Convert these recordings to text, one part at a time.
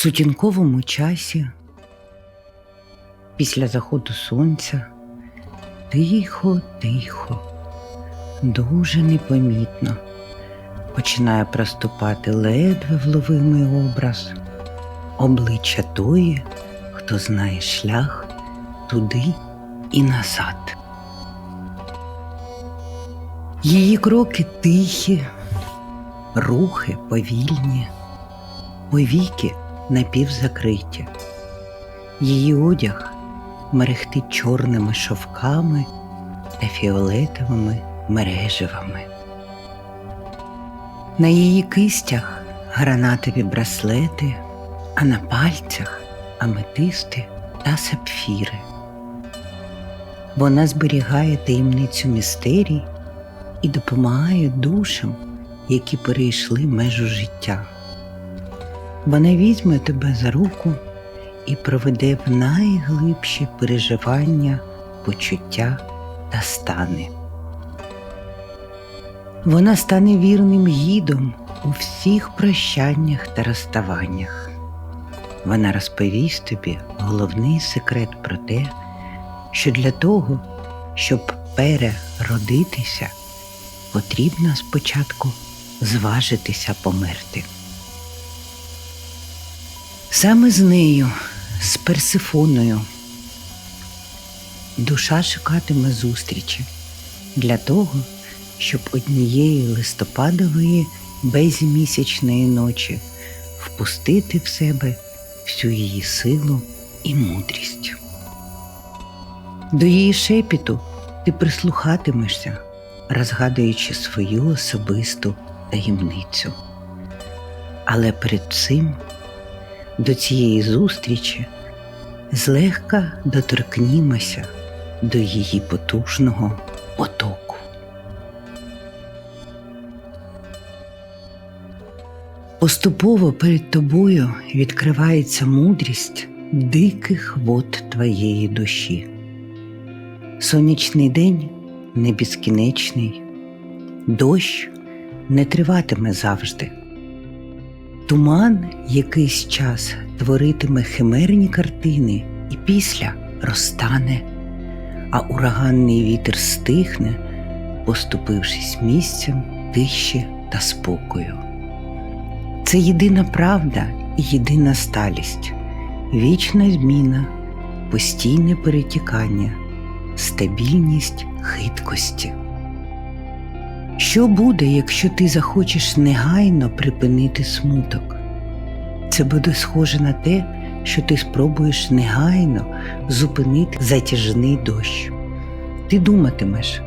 сутінковому часі, після заходу сонця, тихо, тихо, дуже непомітно. Починає проступати ледве вловимий образ, обличчя тої, хто знає шлях туди і назад. Її кроки тихі, рухи повільні, повіки напівзакриті. Її одяг мерехтить чорними шовками та фіолетовими мереживами. На її кистях гранатові браслети, а на пальцях аметисти та сапфіри. Вона зберігає таємницю містерій і допомагає душам, які перейшли межу життя. Вона візьме тебе за руку і проведе в найглибші переживання, почуття та стани. Вона стане вірним гідом у всіх прощаннях та розставаннях. Вона розповість тобі головний секрет про те, що для того, щоб переродитися, потрібно спочатку зважитися померти. Саме з нею, з Персифоною, душа шукатиме зустрічі для того, щоб однієї листопадової безмісячної ночі впустити в себе всю її силу і мудрість. До її шепіту ти прислухатимешся, розгадуючи свою особисту таємницю. Але перед цим до цієї зустрічі злегка доторкнімося до її потужного потоку. Поступово перед тобою відкривається мудрість диких вод твоєї душі. Сонячний день не безкінечний, дощ не триватиме завжди. Туман якийсь час творитиме химерні картини і після розтане, а ураганний вітер стихне, поступившись місцем тиші та спокою. Це єдина правда і єдина сталість, вічна зміна, постійне перетікання, стабільність хиткості. Що буде, якщо ти захочеш негайно припинити смуток? Це буде схоже на те, що ти спробуєш негайно зупинити затяжний дощ. Ти думатимеш,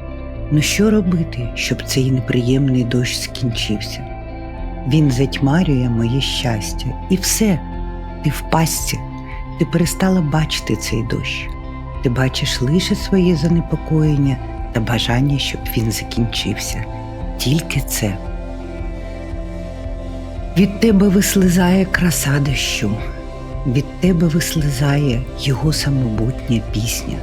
ну що робити, щоб цей неприємний дощ скінчився? Він затьмарює моє щастя, і все, ти в пастці, ти перестала бачити цей дощ. Ти бачиш лише своє занепокоєння та бажання, щоб він закінчився. Тільки це. Від тебе вислизає краса дощу, від тебе вислизає його самобутня пісня.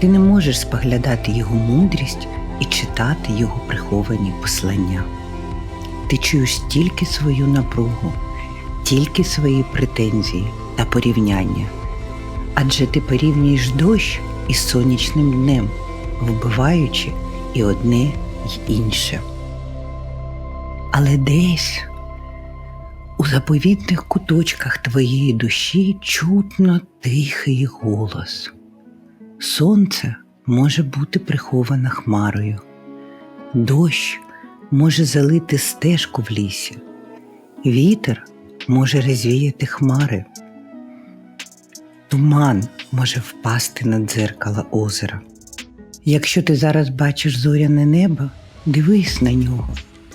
Ти не можеш споглядати його мудрість і читати його приховані послання. Ти чуєш тільки свою напругу, тільки свої претензії та порівняння. Адже ти порівнюєш дощ із сонячним днем, вбиваючи і одне, й інше. Але десь у заповітних куточках твоєї душі чутно тихий голос. Сонце може бути приховане хмарою, дощ може залити стежку в лісі, вітер може розвіяти хмари, туман може впасти на дзеркало озера. Якщо ти зараз бачиш зоряне небо, дивись на нього.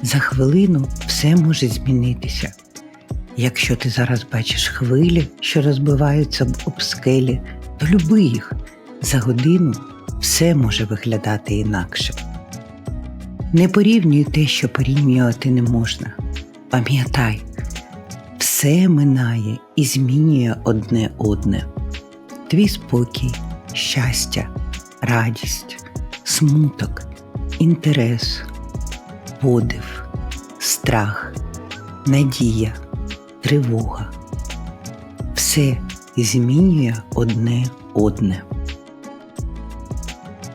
За хвилину все може змінитися. Якщо ти зараз бачиш хвилі, що розбиваються об скелі, то люби їх. За годину все може виглядати інакше. Не порівнюй те, що порівнювати не можна. Пам'ятай, все минає і змінює одне одне. Твій спокій, щастя, радість, смуток, інтерес, подив, страх, надія, тривога. все змінює одне одне.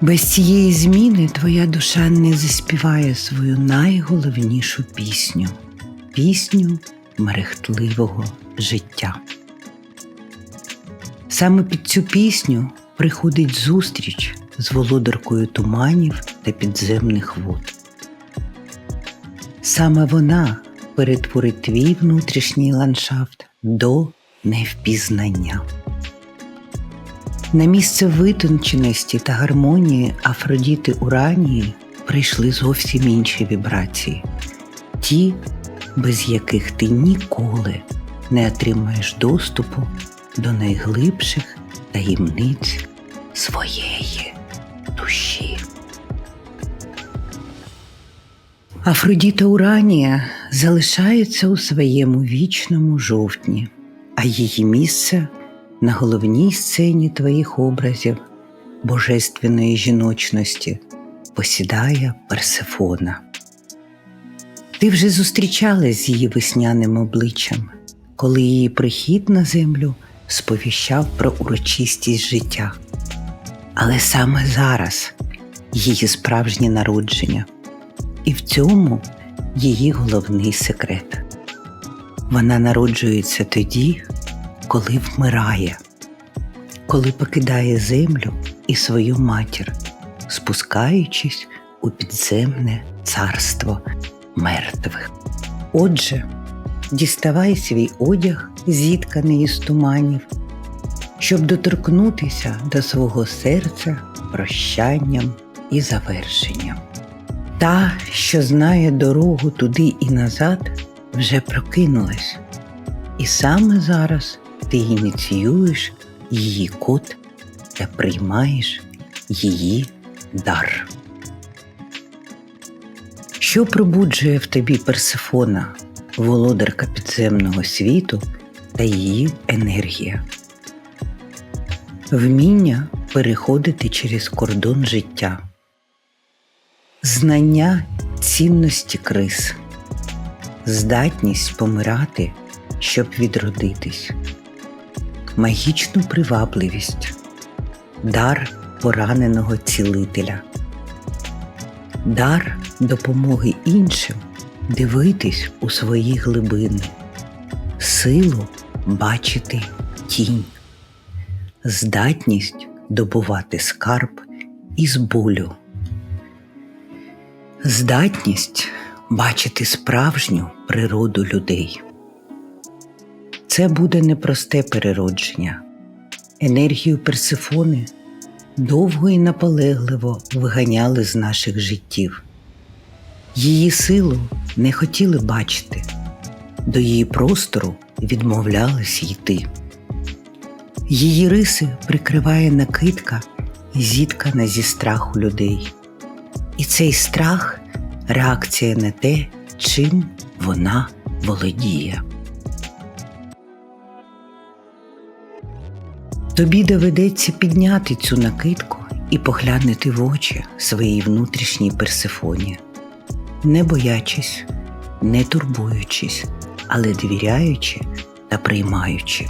Без цієї зміни твоя душа не заспіває свою найголовнішу пісню пісню мерехтливого життя. Саме під цю пісню приходить зустріч з володаркою туманів та підземних вод. Саме вона перетворить твій внутрішній ландшафт до невпізнання. На місце витонченості та гармонії Афродіти Уранії прийшли зовсім інші вібрації, ті, без яких ти ніколи не отримаєш доступу до найглибших таємниць своєї Афродіта Уранія залишається у своєму вічному жовтні, а її місце на головній сцені твоїх образів божественної жіночності посідає Персефона. Ти вже зустрічалась з її весняним обличчям, коли її прихід на землю сповіщав про урочистість життя. Але саме зараз її справжнє народження, і в цьому її головний секрет. Вона народжується тоді, коли вмирає, коли покидає землю і свою матір, спускаючись у підземне царство мертвих. Отже, діставай свій одяг, зітканий із туманів, щоб доторкнутися до свого серця прощанням і завершенням. Та, що знає дорогу туди і назад, вже прокинулась, і саме зараз ти ініціюєш її код та приймаєш її дар. Що пробуджує в тобі Персифона, володарка підземного світу та її енергія? Вміння переходити через кордон життя, знання цінності крис, здатність помирати, щоб відродитись, магічну привабливість, дар пораненого цілителя, дар допомоги іншим дивитись у свої глибини, силу бачити тінь, здатність добувати скарб із болю, здатність бачити справжню природу людей. Це буде непросте переродження. Енергію Персифони довго і наполегливо виганяли з наших життів. Її силу не хотіли бачити, до її простору відмовлялись йти. Її риси прикриває накидка, зіткана зі страху людей. І цей страх реакція на те, чим вона володіє. Тобі доведеться підняти цю накидку і поглянути в очі своїй внутрішній персифоні, не боячись, не турбуючись, але довіряючи та приймаючи.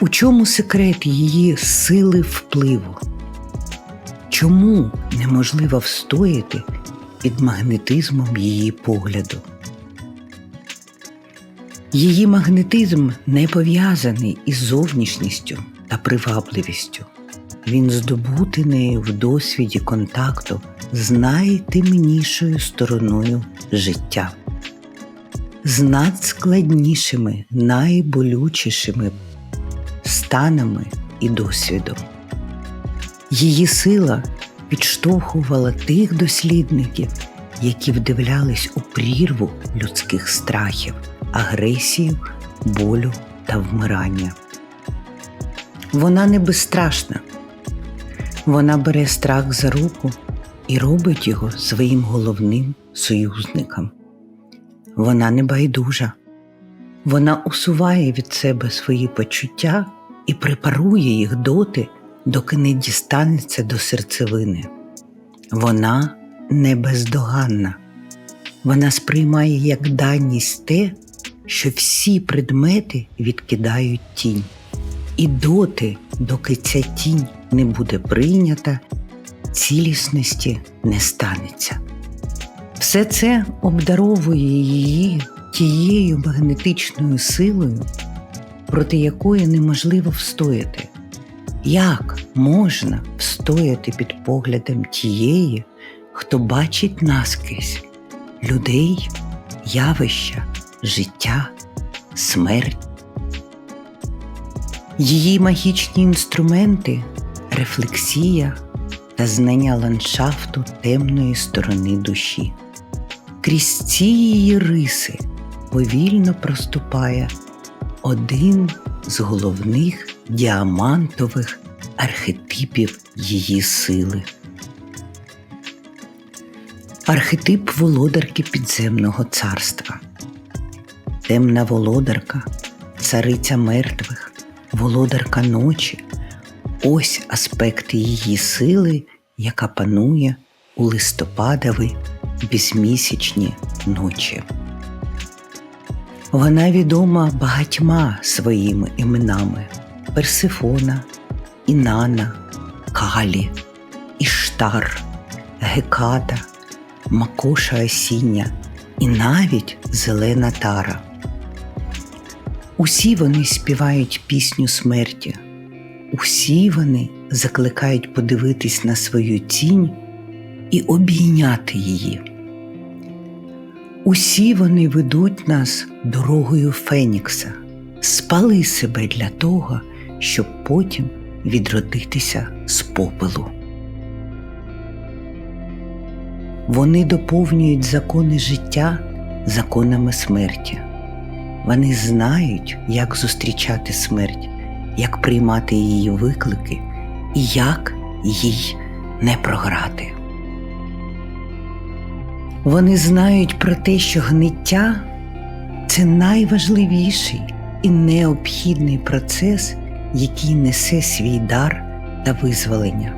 У чому секрет її сили впливу? Чому неможливо встояти під магнетизмом її погляду? Її магнетизм не пов'язаний із зовнішністю та привабливістю. Він здобутий нею в досвіді контакту з найтемнішою стороною життя, з надскладнішими, найболючішими станами і досвідом. Її сила підштовхувала тих дослідників, які вдивлялись у прірву людських страхів агресію, болю та вмирання. Вона не безстрашна, вона бере страх за руку і робить його своїм головним союзником. Вона не байдужа, вона усуває від себе свої почуття і препарує їх доти, доки не дістанеться до серцевини. Вона не бездоганна, вона сприймає як даність те, що всі предмети відкидають тінь. І доти, доки ця тінь не буде прийнята, цілісності не станеться. Все це обдаровує її тією магнетичною силою, проти якої неможливо встояти. Як можна встояти під поглядом тієї, хто бачить наскрізь людей, явища, життя, смерть? Її магічні інструменти рефлексія та знання ландшафту темної сторони душі. Крізь ці її риси повільно проступає один з головних діамантових архетипів її сили. Архетип володарки підземного царства. Темна володарка, цариця мертвих, володарка ночі. Ось аспекти її сили, яка панує у листопадові безмісячні ночі. Вона відома багатьма своїми іменами Персифона, Інана, Калі, Іштар, Геката, Макоша Осіння і навіть Зелена Тара. Усі вони співають пісню смерті, усі вони закликають подивитись на свою тінь і обійняти її. Усі вони ведуть нас дорогою Фенікса. Спали себе для того, щоб потім відродитися з попелу. Вони доповнюють закони життя законами смерті. Вони знають, як зустрічати смерть, як приймати її виклики і як їй не програти. Вони знають про те, що гниття це найважливіший і необхідний процес, який несе свій дар та визволення.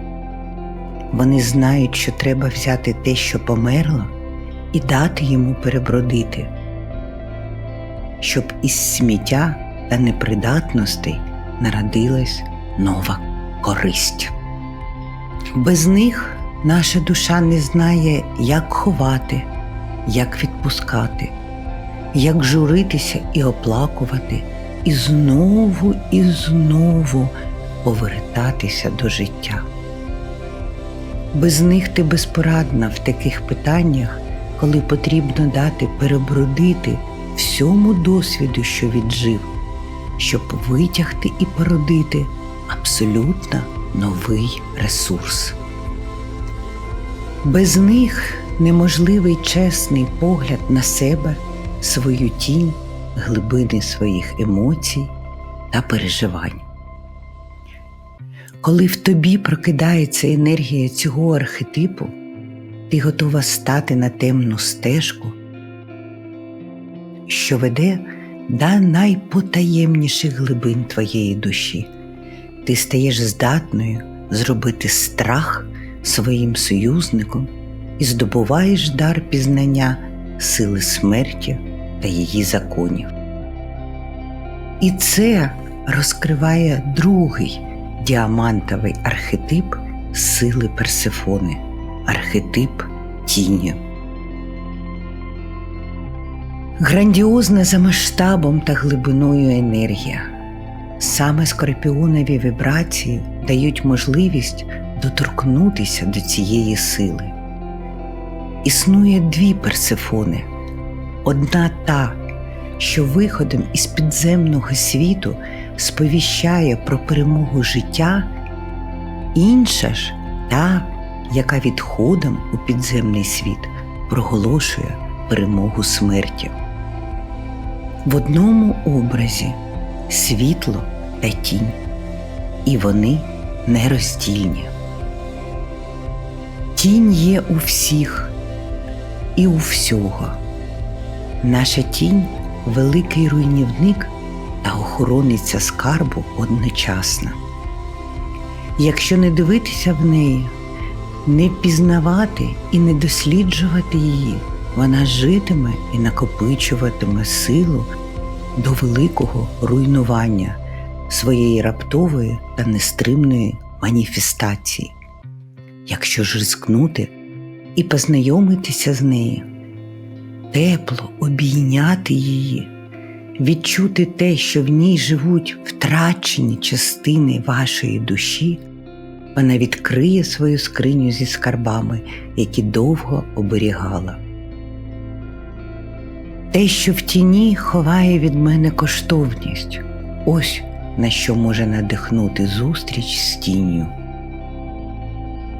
Вони знають, що треба взяти те, що померло, і дати йому перебродити, щоб із сміття та непридатностей народилась нова користь. Без них наша душа не знає, як ховати, як відпускати, як журитися і оплакувати, і знову і знову повертатися до життя. Без них ти безпорадна в таких питаннях, коли потрібно дати перебродити всьому досвіду, що віджив, щоб витягти і породити абсолютно новий ресурс. Без них неможливий чесний погляд на себе, свою тінь, глибини своїх емоцій та переживань. Коли в тобі прокидається енергія цього архетипу, ти готова стати на темну стежку, що веде до найпотаємніших глибин твоєї душі. Ти стаєш здатною зробити страх своїм союзником і здобуваєш дар пізнання сили смерті та її законів. І це розкриває другий діамантовий архетип сили Персифони, архетип тіні. Грандіозна за масштабом та глибиною енергія. Саме скорпіонові вібрації дають можливість доторкнутися до цієї сили. Існує дві персифони. Одна та, що виходом із підземного світу сповіщає про перемогу життя, інша ж та, яка відходом у підземний світ проголошує перемогу смерті. В одному образі світло та тінь, і вони нероздільні. Тінь є у всіх і у всього. Наша тінь великий руйнівник та охорониця скарбу одночасно. Якщо не дивитися в неї, не пізнавати і не досліджувати її, вона житиме і накопичуватиме силу до великого руйнування своєї раптової та нестримної маніфестації. Якщо ж рискнути і познайомитися з нею, тепло обійняти її, відчути те, що в ній живуть втрачені частини вашої душі, вона відкриє свою скриню зі скарбами, які довго оберігала. Те, що в тіні ховає від мене коштовність, ось на що може надихнути зустріч з тінню.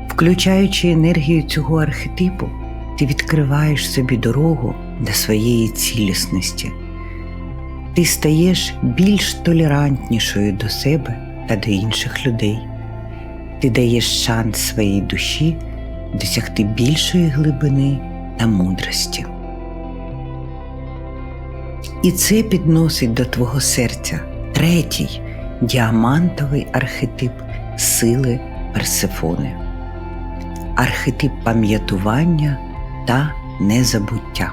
Включаючи енергію цього архетипу, ти відкриваєш собі дорогу до своєї цілісності. Ти стаєш більш толерантнішою до себе та до інших людей. Ти даєш шанс своїй душі досягти більшої глибини та мудрості. І це підносить до твого серця третій діамантовий архетип сили Персефони, архетип пам'ятування та незабуття.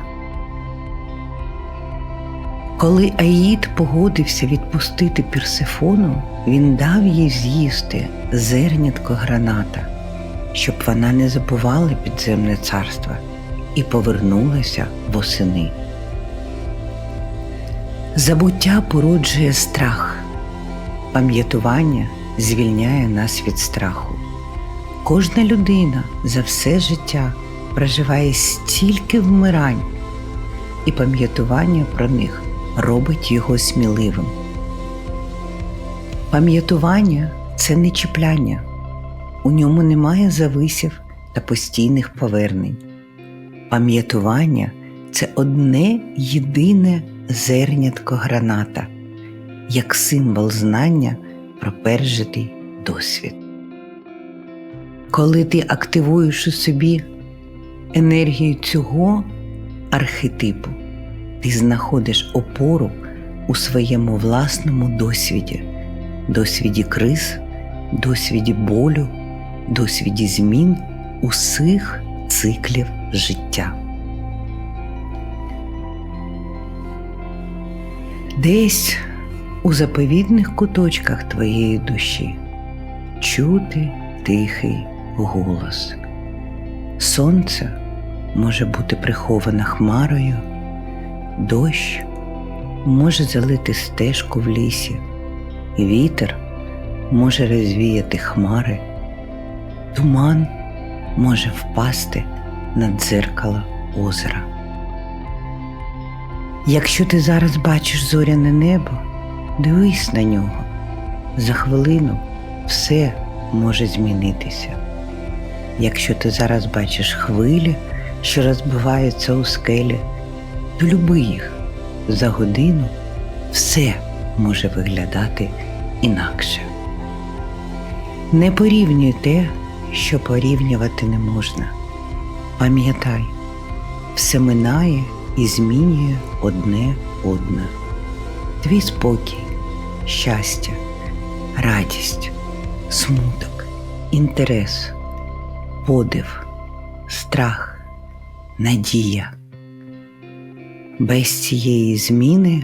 Коли Аїд погодився відпустити Персефону, він дав їй з'їсти зернятко граната, щоб вона не забувала підземне царство і повернулася восени. Забуття породжує страх, пам'ятування звільняє нас від страху. Кожна людина за все життя проживає стільки вмирань, і пам'ятування про них робить його сміливим. Пам'ятування це не чіпляння, у ньому немає зависів та постійних повернень. Пам'ятування це одне єдине зернятко граната, як символ знання про пережитий досвід. Коли ти активуєш у собі енергію цього архетипу, ти знаходиш опору у своєму власному досвіді, досвіді криз, досвіді болю, досвіді змін усіх циклів життя. Десь у заповідних куточках твоєї душі чути тихий голос. Сонце може бути приховане хмарою, дощ може залити стежку в лісі, вітер може розвіяти хмари, туман може впасти на дзеркало озера. Якщо ти зараз бачиш зоряне небо, дивись на нього. За хвилину все може змінитися. Якщо ти зараз бачиш хвилі, що розбиваються у скелі, то люби їх. За годину все може виглядати інакше. Не порівнюй те, що порівнювати не можна. Пам'ятай, все минає і змінює одне одне. Твій спокій, щастя, радість, смуток, інтерес, подив, страх, надія. Без цієї зміни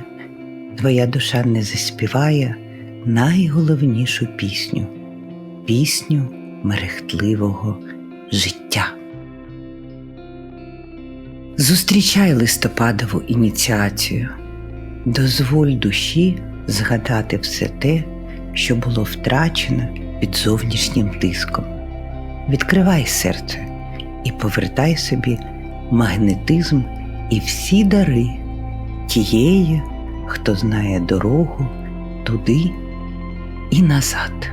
твоя душа не заспіває найголовнішу пісню пісню мерехтливого життя. Зустрічай листопадову ініціацію, дозволь душі згадати все те, що було втрачено під зовнішнім тиском. Відкривай серце і повертай собі магнетизм і всі дари тієї, хто знає дорогу туди і назад.